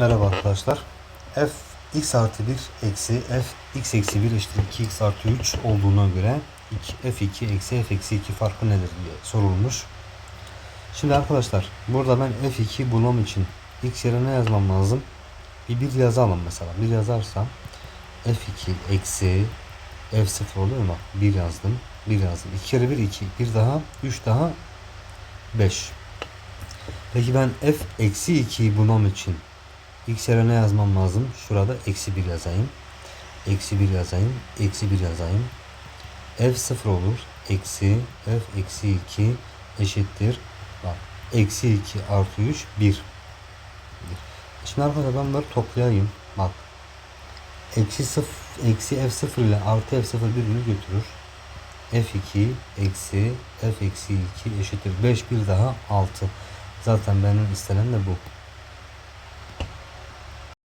Merhaba arkadaşlar. f x artı 1 eksi f x eksi 1 eşittir 2x artı 3 olduğuna göre iki- f2 eksi f eksi 2 farkı nedir diye sorulmuş. Şimdi arkadaşlar burada ben f2 bulmam için x yerine ne yazmam lazım? Bir 1 yazalım mesela. 1 yazarsam f2 eksi f0 oluyor mu? 1 yazdım. 1 yazdım. 2 kere 1 2. 1 daha 3 daha 5. Peki ben f eksi 2'yi bulmam için yerine ne yazmam lazım? Şurada eksi 1 yazayım. Eksi 1 yazayım. Eksi 1 yazayım. f 0 olur. Eksi f eksi 2 eşittir. Bak. Eksi 2 artı 3 1. Şimdi arkadaşlar ben bunları toplayayım. Bak. Eksi 0 eksi f 0 ile artı f 0 birbirini götürür. f2 eksi f eksi 2 eşittir. 5 bir daha 6. Zaten benim istenen de bu.